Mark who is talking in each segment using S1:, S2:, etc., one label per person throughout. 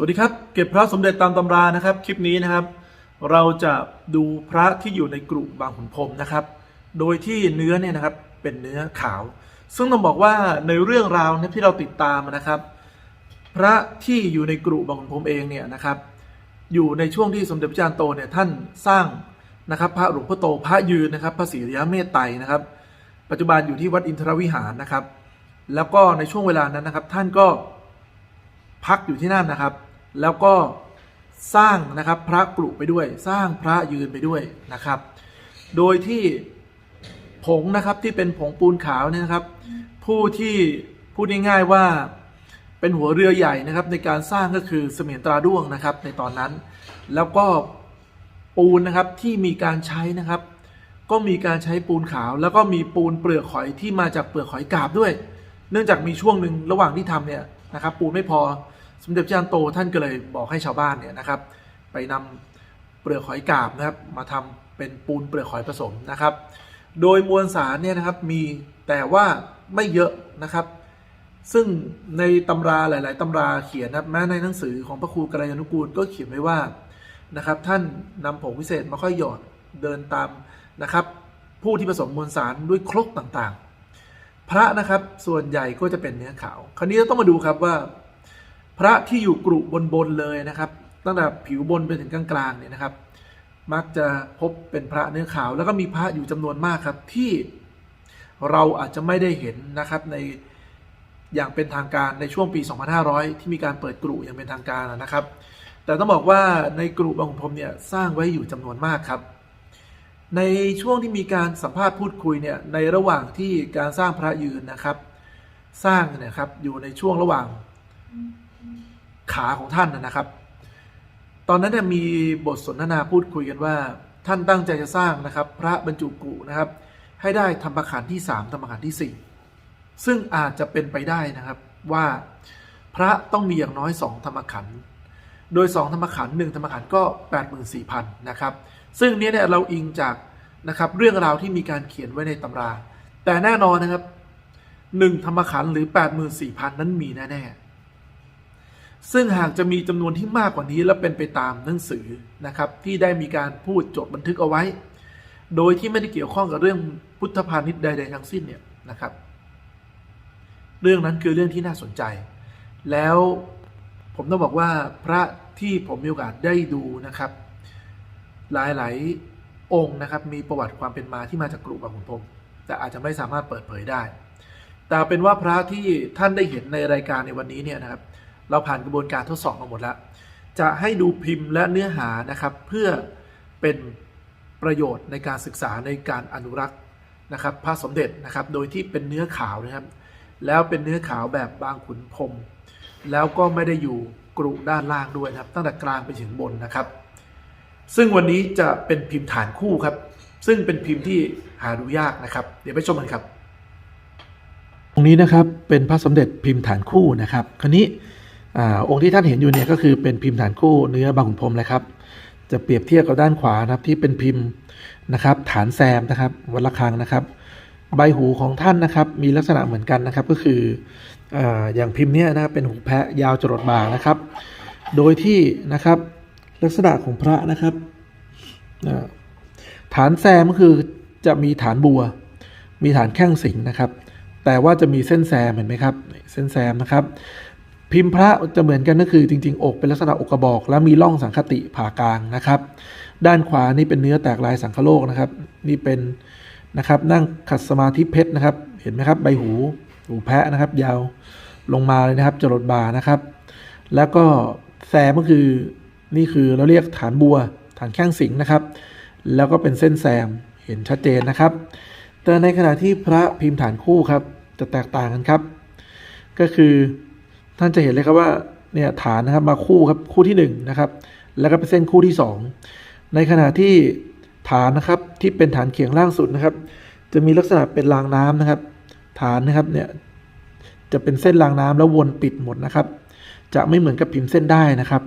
S1: สวัสดีครับ เก็บพระสมเด็จตามตำรานะครับ คลิปนี้นะครับ เราจะดูพระที่อยู่ในกรุบางขุนพรมนะครับ โดยที่เนื้อเนี่ยนะครับเป็นเนื้อขาว ซึ่งต้องบอกว่าในเรื่องราวที่เราติดตามนะครับ พระที่อยู่ในกรุบางขุนพรมเองเนี่ยนะครับ อยู่ในช่วงที่สมเด็จพระจารย์โตเนี่ยท่านสร้างนะครับ พระหลวงพ่อโตพระยืนนะครับพระศรีริยเมตไตรนะครับ ปัจจุบันอยู่ที่วัดอินทรวิหารนะครับ แล้วก็ในช่วงเวลานั้นนะครับ ท่านก็พักอยู่ที่นั่นนะครับ แล้วก็สร้างนะครับพระกรุไปด้วย สร้างพระยืนไปด้วยนะครับ โดยที่ผงนะครับที่เป็นผงปูนขาวเนี่ยนะครับ ผู้ที่พูดง่ายๆว่าเป็นหัวเรือใหญ่นะครับ ในการสร้างก็คือเสมียนตราด้วงนะครับ ในตอนนั้น แล้วก็ปูนนะครับที่มีการใช้นะครับ ก็มีการใช้ปูนขาว แล้วก็มีปูนเปลือกหอยที่มาจากเปลือกหอยกาบด้วย เนื่องจากมีช่วงหนึ่งระหว่างที่ทำเนี่ยนะครับ ปูนไม่พอ สมเด็จพระจารย์โตท่านก็เลยบอกให้ชาวบ้านเนี่ยนะครับ ไปนำเปลือกหอยกาบนะครับมาทำเป็นปูนเปลือกหอยผสมนะครับ โดยมวลสารเนี่ยนะครับมีแต่ว่าไม่เยอะนะครับ ซึ่งในตำราหลาย ๆตำราเขียนนะแม้ในหนังสือของพระครูกัลยาณกูลก็เขียนไว้ว่านะครับ ท่านนำผงวิเศษมาค่อยหยอดเดินตามนะครับ ผู้ที่ผสมมวลสารด้วยครกต่างๆ พระนะครับส่วนใหญ่ก็จะเป็นเนื้อขาว คราวนี้เราต้องมาดูครับว่า พระที่อยู่กรุบนๆเลยนะครับตั้งแต่ผิวบนไปถึงกลางๆเนี่ยนะครับ มักจะพบเป็นพระเนื้อขาว แล้วก็มีพระอยู่จำนวนมากครับที่เราอาจจะไม่ได้เห็นนะครับในอย่างเป็นทางการในช่วงปี 2500 ที่มีการเปิดกรุอย่างเป็นทางการนะครับ แต่ต้องบอกว่าในกรุบางขุนพรมเนี่ยสร้างไว้อยู่จำนวนมากครับ ในช่วงที่มีการสัมภาษณ์พูดคุยเนี่ยในระหว่างที่การสร้างพระยืนนะครับ สร้างเนี่ยครับอยู่ในช่วงระหว่าง ขาของท่านนะครับ ตอนนั้นเนี่ยมีบทสนทนาพูดคุยกันว่า ท่านตั้งใจจะสร้างนะครับ พระบรรจุกุนะครับ ให้ได้ธรรมขันธ์ที่สามธรรมขันธ์ที่สี่ซึ่งอาจจะเป็นไปได้นะครับว่าพระต้องมีอย่างน้อยสองธรรมขันธ์โดยสองธรรมขันธ์หนึ่งธรรมขันธ์ก็แปดหมื่นสี่พันนะครับ ซึ่งเนี้ยเนี่ยเราอิงจากนะครับเรื่องราวที่มีการเขียนไว้ในตำรา แต่แน่นอนนะครับหนึ่งธรรมขันธ์หรือแปดหมื่นสี่พันนั้นมีแน่ๆ ซึ่งหากจะมีจำนวนที่มากกว่านี้และเป็นไปตามหนังสือนะครับที่ได้มีการพูดจดบันทึกเอาไว้ โดยที่ไม่ได้เกี่ยวข้องกับเรื่องพุทธพาณิชย์ใดๆทั้งสิ้นเนี่ยนะครับ เรื่องนั้นคือเรื่องที่น่าสนใจ แล้วผมต้องบอกว่าพระที่ผมมีโอกาสได้ดูนะครับ หลายๆองค์นะครับมีประวัติความเป็นมาที่มาจากกรุบาขุนพรมแต่อาจจะไม่สามารถเปิดเผยได้ แต่เป็นว่าพระที่ท่านได้เห็นในรายการในวันนี้เนี่ยนะครับ เราผ่านกระบวนการทดสอบมาหมดแล้ว จะให้ดูพิมพ์และเนื้อหานะครับ เพื่อเป็นประโยชน์ในการศึกษาในการอนุรักษ์นะครับพระสมเด็จนะครับ โดยที่เป็นเนื้อขาวนะครับ แล้วเป็นเนื้อขาวแบบบางขุนพรมแล้วก็ไม่ได้อยู่กรุด้านล่างด้วยนะครับ ตั้งแต่กลางไปถึงบนนะครับ ซึ่งวันนี้จะเป็นพิมพ์ฐานคู่ครับ ซึ่งเป็นพิมพ์ที่หาดูยากนะครับ เดี๋ยวไปชมกันครับ ตรงนี้นะครับเป็นพระสมเด็จพิมพ์ฐานคู่นะครับ คราวนี้ อองค์ที่ท่านเห็นอยู่เนี่ยก็คือเป็นพิมพ์ฐานคู่เนื้อบางขุนพรมเลยครับ จะเปรียบเทียบกับด้านขวานะครับที่เป็นพิมพ์นะครับ ฐานแซมนะครับวัดระฆังนะครับ ใบหูของท่านนะครับ มีลักษณะเหมือนกันนะครับก็คือออย่างพิมพ์เนี้ยนะครับเป็นหูแพะยาวจรดบ่านะครับ โดยที่นะครับลักษณะของพระนะครับฐานแซมก็คือจะมีฐานบัว มีฐานแข้งสิงนะครับ แต่ว่าจะมีเส้นแซมเห็นไหมครับ เส้นแซมนะครับ พิมพ์พระจะเหมือนกันก็คือจริง ๆ อกเป็นลักษณะอกกระบอก แล้วมีร่องสังคติผ่ากลางนะครับ ด้านขวานี่เป็นเนื้อแตกลายสังคโลกนะครับ นี่เป็นนะครับนั่งขัดสมาธิเพชรนะครับ เห็นไหมครับใบหูหูแพะนะครับ ยาวลงมาเลยนะครับจรดบานะครับ แล้วก็แซมก็คือนี่คือเราเรียกฐานบัว ฐานแข้งสิงนะครับ แล้วก็เป็นเส้นแซมเห็นชัดเจนนะครับ แต่ในขณะที่พระพิมพ์ฐานคู่ครับจะแตกต่างกันครับ ก็คือ ท่านจะเห็นเลยครับว่าเนี่ยฐานนะครับมาคู่ครับคู่ที่หนึ่งนะครับแล้วก็เป็นเส้นคู่ที่สองในขณะที่ฐานนะครับที่เป็นฐานเขียงล่างสุดนะครับ จะมีลักษณะเป็นรางน้ำนะครับ ฐานนะครับเนี่ยจะเป็นเส้นรางน้ำแล้ววนปิดหมดนะครับ จะไม่เหมือนกับพิมพ์เส้นได้นะครับ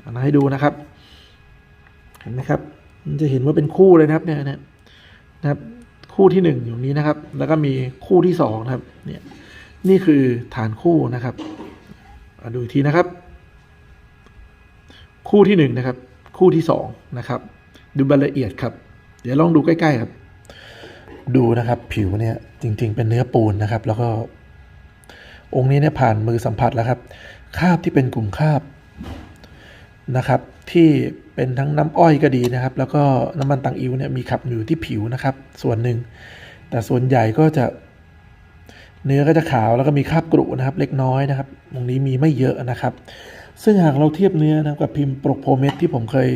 S1: เอาให้ดูนะครับ เห็นไหมครับจะเห็นว่าเป็นคู่เลยนะครับเนี่ยนะครับคู่ที่หนึ่งอยู่นี้นะครับ แล้วก็มีคู่ที่สองนะครับเนี่ยนี่คือฐานคู่นะครับ ดูอีกทีนะครับ คู่ที่หนึ่งนะครับ คู่ที่สองนะครับ ดูรายละเอียดครับ เดี๋ยวลองดูใกล้ๆครับ ดูนะครับผิวเนี่ยจริง ๆ เป็นเนื้อปูนนะครับ แล้วก็ องค์นี้เนี่ยผ่านมือสัมผัสแล้วครับคาบที่เป็นกลุ่มคาบนะครับ ที่เป็นทั้งน้ำอ้อยก็ดีนะครับ แล้วก็น้ำมันตังอิวเนี่ยมีขับอยู่ที่ผิวนะครับ ส่วนหนึ่งแต่ส่วนใหญ่ก็จะ เนื้อก็จะขาวแล้วก็มีคราบกรุนะครับ เล็กน้อยนะครับ ตรงนี้มีไม่เยอะนะครับ ซึ่งหากเราเทียบเนื้อนะกับพิมพ์ปรกโพเมตที่ผมเคย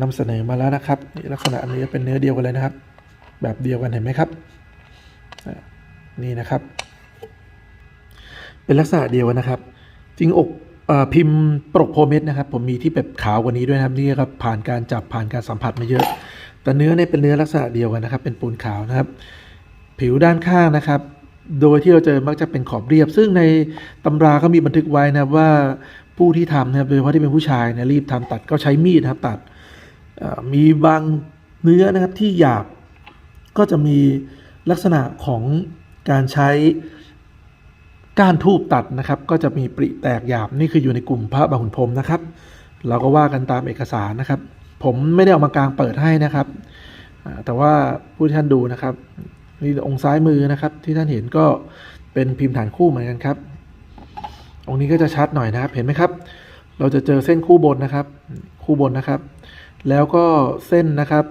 S1: นำเสนอมาแล้วนะครับนี่ลักษณะเนื้อเป็นเนื้อเดียวกันเลยนะครับ แบบเดียวกันเห็นไหมครับ นี่นะครับ เป็นลักษณะเดียวกันนะครับ จริงอกอพิมพ์ปรกโพเมตนะครับ ผมมีที่แบบขาวกว่านี้ด้วยนะครับนี่ครับผ่านการจับผ่านการสัมผัสมาเยอะ แต่เนื้อเนี่ยเป็นเนื้อลักษณะเดียวกันนะครับ เป็นปูนขาวนะครับ ผิวด้านข้างนะครับ โดยที่เราเจอมักจะเป็นขอบเรียบ ซึ่งในตำราก็มีบันทึกไว้นะว่าผู้ที่ทำนะครับโดยเฉพาะที่เป็นผู้ชายนะรีบทำตัดก็ใช้มีดนะครับตัดมีบางเนื้อนะครับที่หยาบก็จะมีลักษณะของการใช้ก้านทูบตัดนะครับ ก็จะมีปริแตกหยาบนี่คืออยู่ในกลุ่มพระบาหุนพรมนะครับ เราก็ว่ากันตามเอกสารนะครับ ผมไม่ได้เอามากลางเปิดให้นะครับแต่ว่าผู้ที่ท่านดูนะครับ นี่องค์ซ้ายมือนะครับ ที่ท่านเห็นก็เป็นพิมพ์ฐานคู่เหมือนกันครับ องค์นี้ก็จะชัดหน่อยนะครับ เห็นไหมครับ เราจะเจอเส้นคู่บนนะครับ คู่บนนะครับ แล้วก็เส้นนะครับ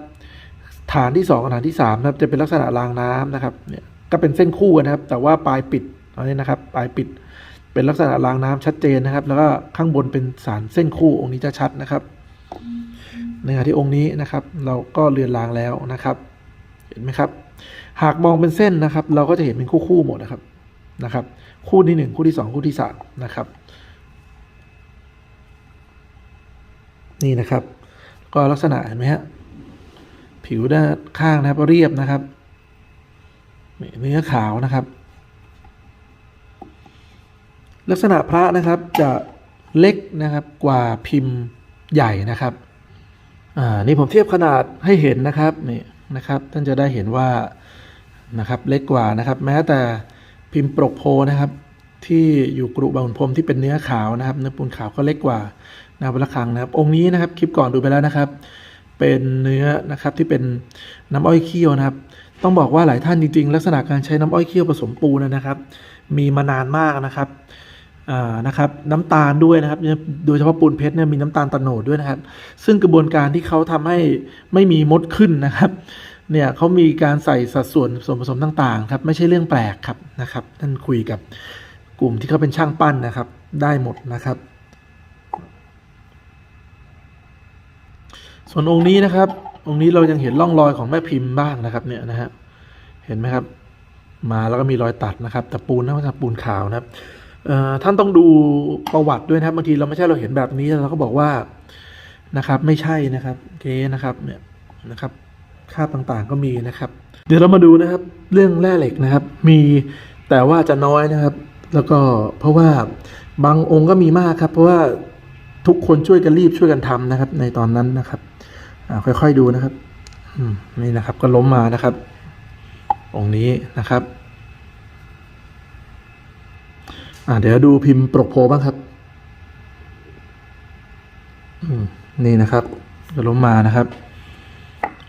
S1: ฐานที่สองกับฐานที่สามนะครับ จะเป็นลักษณะรางน้ำนะครับ เนี่ยก็เป็นเส้นคู่กันนะครับ แต่ว่าปลายปิดอันนี้นะครับ ปลายปิด เป็นลักษณะรางน้ำชัดเจนนะครับ แล้วก็ข้างบนเป็นสารเส้นคู่องค์นี้จะชัดนะครับในขณะที่องค์นี้นะครับ เราก็เรือนรางแล้วนะครับ เห็นไหมครับ หากมองเป็นเส้นนะครับ เราก็จะเห็นเป็นคู่คู่ๆหมดนะครับนะครับ คู่ที่หนึ่งคู่ที่สองคู่ที่สามนะครับ นี่นะครับ ก็ลักษณะเห็นไหมฮะผิวด้านข้างนะครับเรียบนะครับเนื้อขาวนะครับ ลักษณะพระนะครับจะเล็กนะครับกว่าพิมพ์ใหญ่นะครับ อ่า นี่ผมเทียบขนาดให้เห็นนะครับนี่ นะครับท่านจะได้เห็นว่านะครับเล็กกว่านะครับ แม้แต่พิมพ์ปรกโพนะครับ ที่อยู่กรุบางขุนพรมที่เป็นเนื้อขาวนะครับเนื้อปูนขาวก็เล็กกว่านาวัลคังนะครับ องค์นี้นะครับคลิปก่อนดูไปแล้วนะครับ เป็นเนื้อนะครับที่เป็นน้ำอ้อยเคี่ยวนะครับ ต้องบอกว่าหลายท่านจริงๆ ลักษณะการใช้น้ำอ้อยเคี่ยวผสมปูนนะครับ มีมานานมากนะครับ นะครับน้ำตาลด้วยนะครับ โดยเฉพาะปูนเพชรเนี่ยมีน้ำตาลตะโนดด้วยนะครับ ซึ่งกระบวนการที่เขาทำให้ไม่มีมดขึ้นนะครับเนี่ยเขามีการใส่สัดส่วนส่วนผสมต่างๆครับไม่ใช่เรื่องแปลกครับนะครับท่านคุยกับกลุ่มที่เขาเป็นช่างปั้นนะครับ ได้หมดนะครับ ส่วนองค์นี้นะครับ องค์นี้เรายังเห็นร่องรอยของแม่พิมพ์บ้างนะครับเนี่ยนะฮะเห็นไหมครับ มาแล้วก็มีรอยตัดนะครับแต่ปูนนั่นก็ปูนขาวนะครับ ท่านต้องดูประวัติด้วยนะครับบางทีเราไม่ใช่เราเห็นแบบนี้เราก็บอกว่านะครับไม่ใช่นะครับเก๊นะครับเนี่ยนะครับค่าบต่างๆก็มีนะครับ เดี๋ยวเรามาดูนะครับเรื่องแร่เหล็กนะครับ มีแต่ว่าจะน้อยนะครับ แล้วก็เพราะว่าบางองค์ก็มีมากครับ เพราะว่าทุกคนช่วยกันรีบช่วยกันทำนะครับ ในตอนนั้นนะครับค่อยๆดูนะครับอืนี่นะครับก็ล้มมานะครับองค์นี้นะครับ อ่าเดี๋ยวดูพิมพ์ปรกโพบ้างครับอืมนี่นะครับจะล้มมานะครับ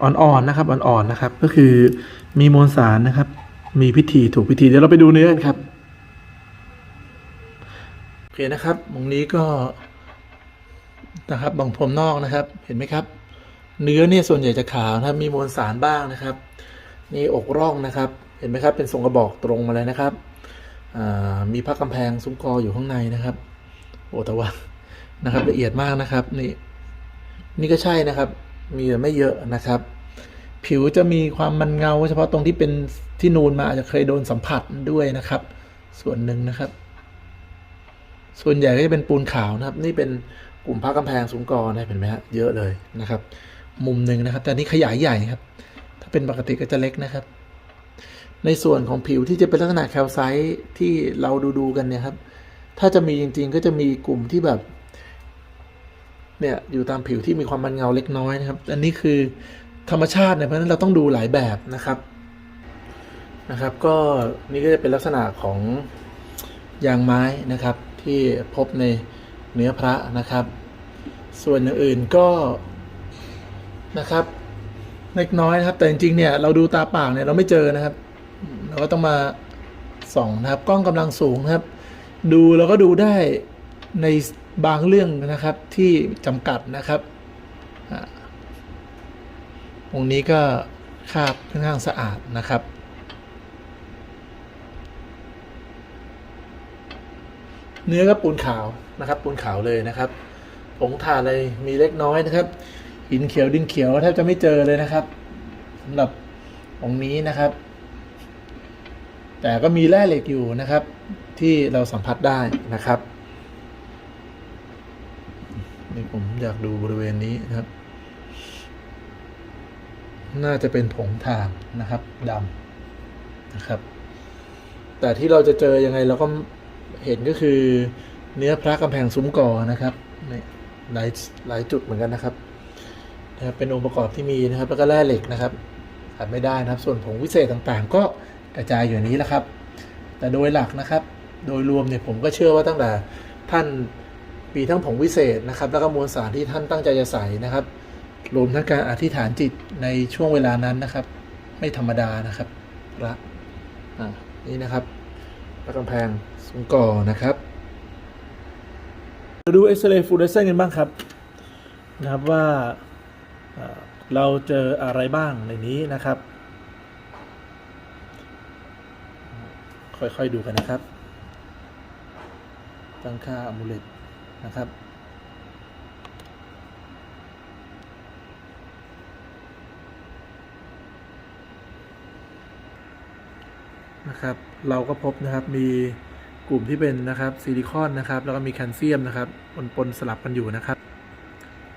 S1: อ่อนๆนะครับ อ่อนๆนะครับ ก็คือมีมวลสารนะครับ มีพิธีถูกพิธีเดี๋ยวเราไปดูเนื้อกันครับโอเคนะครับตรงนี้ก็นะครับบางพรมนอกนะครับ เห็นไหมครับ เนื้อเนี่ยส่วนใหญ่จะขาวนะครับ มีมวลสารบ้างนะครับ นี่อกร่องนะครับ เห็นไหมครับ เป็นทรงกระบอกตรงมาเลยนะครับ มีพระกำแพงซุ้มกออยู่ข้างในนะครับ โอ้แต่ว่านะครับ ละเอียดมากนะครับ นี่ นี่ก็ใช่นะครับ มีแต่ไม่เยอะนะครับ ผิวจะมีความมันเงา เฉพาะตรงที่เป็นที่นูนมาอาจจะเคยโดนสัมผัสด้วยนะครับ ส่วนหนึ่งนะครับ ส่วนใหญ่ก็จะเป็นปูนขาวนะครับ นี่เป็นกลุ่มพระกำแพงซุ้มกอนะเห็นไหมฮะเยอะเลยนะครับ มุมหนึ่งนะครับ แต่นนี้ขยายใหญ่ครับ ถ้าเป็นปกติก็จะเล็กนะครับ ในส่วนของผิวที่จะเป็นลักษณะแคลไซต์ที่เราดูดูกันเนี่ยครับ ถ้าจะมีจริงๆ ก็จะมีกลุ่มที่แบบ เนี่ยอยู่ตามผิวที่มีความมันเงาเล็กน้อยนะครับ อันนี้คือธรรมชาติเนี่ยเพราะฉะนั้นเราต้องดูหลายแบบนะครับนะครับ ก็นี่ก็จะเป็นลักษณะของยางไม้นะครับ ที่พบในเนื้อพระนะครับ ส่วนอื่นก็นะครับ เล็กน้อยนะครับ แต่จริงๆเนี่ยเราดูตาเปล่าเนี่ยเราไม่เจอนะครับ เราก็ต้องมาส่องนะครับ กล้องกำลังสูงนะครับ ดูเราก็ดูได้ในบางเรื่องนะครับที่จำกัดนะครับอ่าตรงนี้ก็คาบค่อนข้างสะอาดนะครับเนื้อก็ปูนขาวนะครับ ปูนขาวเลยนะครับผงถ่านอะไรมีเล็กน้อยนะครับ หินเขียวดินเขียวแทบจะไม่เจอเลยนะครับสำหรับองค์นี้นะครับ แต่ก็มีแร่เหล็กอยู่นะครับ ที่เราสัมผัสได้นะครับนี่ผมอยากดูบริเวณนี้นะครับ น่าจะเป็นผงถ่านนะครับดำนะครับ แต่ที่เราจะเจอยังไงเราก็เห็นก็คือเนื้อพระกำแพงซุ้มกอนะครับนี่หลายหลายจุดเหมือนกันนะครับนะครับเป็นองค์ประกอบที่มีนะครับ แล้วก็แร่เหล็กนะครับขาดไม่ได้นะครับ ส่วนผงวิเศษต่างๆ ก็ ระจายอยู่นี้แหละครับ แต่โดยหลักนะครับ โดยรวมเนี่ยผมก็เชื่อว่าตั้งแต่ท่านมีทั้งผงวิเศษนะครับ แล้วก็มวลสารที่ท่านตั้งใจจะใส่นะครับ รวมทั้งการอธิษฐานจิตในช่วงเวลานั้นนะครับ ไม่ธรรมดานะครับพระอ่านี่นะครับพระกำแพงสุงก่อนะครับมาดูเอ็กซเรย์ฟูเดเซนกันบ้างครับนะครับว่าเราเจออะไรบ้างในนี้นะครับ ค่อยๆดูกันนะครับ ตั้งค่าอมูเลตนะครับนะครับ เราก็พบนะครับมีกลุ่มที่เป็นนะครับซิลิคอนนะครับ แล้วก็มีแคลเซียมนะครับปนปนสลับกันอยู่นะครับ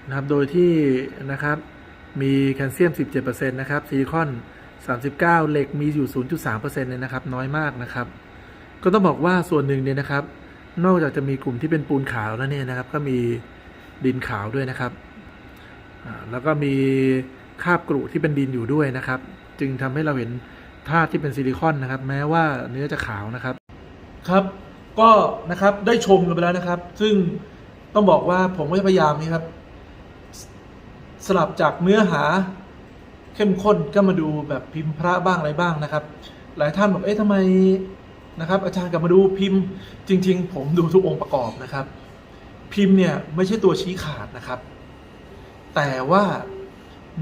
S1: นะครับ โดยที่นะครับมีแคลเซียม 17%นะครับซิลิคอน 39 เหล็กมีอยู่ 0.3%เลยนะครับ น้อยมากนะครับ ก็ต้องบอกว่าส่วนหนึ่งเนี่ยนะครับ นอกจากจะมีกลุ่มที่เป็นปูนขาวแล้วเนี่ยนะครับ ก็มีดินขาวด้วยนะครับ แล้วก็มีคาบกรุที่เป็นดินอยู่ด้วยนะครับ จึงทำให้เราเห็นธาตุที่เป็นซิลิคอนนะครับ แม้ว่าเนื้อจะขาวนะครับ ครับก็นะครับได้ชมกันไปแล้วนะครับ ซึ่งต้องบอกว่าผมก็จะพยายามนี่ครับ สลับจากเนื้อหา เข้มข้นก็มาดูแบบพิมพ์พระบ้างอะไรบ้างนะครับ หลายท่านบอกเอ๊ะทำไมนะครับ อาจารย์กลับมาดูพิมพ์จริง ๆ ผมดูทุกองค์ประกอบนะครับ พิมพ์เนี่ยไม่ใช่ตัวชี้ขาดนะครับ แต่ว่า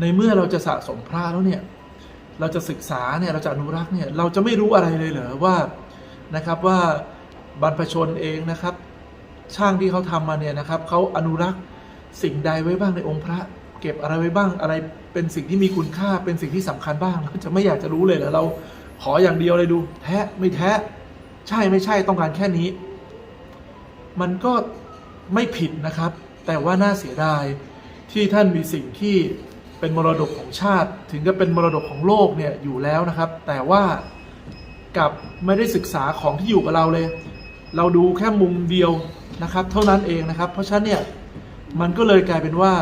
S1: ในเมื่อเราจะสะสมพระแล้วเนี่ยเราจะศึกษาเนี่ยเราจะอนุรักษ์เนี่ยเราจะไม่รู้อะไรเลยเหรอว่านะครับว่าบรรพชนเองนะครับ ช่างที่เขาทำมาเนี่ยนะครับเขาอนุรักษ์สิ่งใดไว้บ้างในองค์พระ เก็บอะไรไว้บ้าง อะไรเป็นสิ่งที่มีคุณค่าเป็นสิ่งที่สำคัญบ้างเราจะไม่อยากจะรู้เลยเหรอเราขออย่างเดียวเลยดู แท้ไม่แท้ ใช่ไม่ใช่ต้องการแค่นี้ มันก็ไม่ผิดนะครับ แต่ว่าน่าเสียดายที่ท่านมีสิ่งที่เป็นมรดกของชาติ ถึงจะเป็นมรดกของโลกเนี่ยอยู่แล้วนะครับ แต่ว่ากับไม่ได้ศึกษาของที่อยู่กับเราเลย เราดูแค่มุมเดียวนะครับ เท่านั้นเองนะครับ เพราะฉะนั้นเนี่ยมันก็เลยกลายเป็นว่า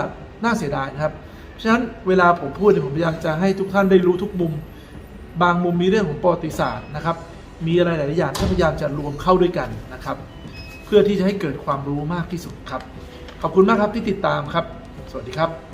S1: น่าเสียดายนะครับเพราะฉะนั้นเวลาผมพูดเนี่ยผมพยายามจะให้ทุกท่านได้รู้ทุกมุม บางมุมมีเรื่องของประวัติศาสตร์นะครับ มีอะไรหลายอย่างที่พยายามจะรวมเข้าด้วยกันนะครับ เพื่อที่จะให้เกิดความรู้มากที่สุดครับ ขอบคุณมากครับที่ติดตามครับ สวัสดีครับ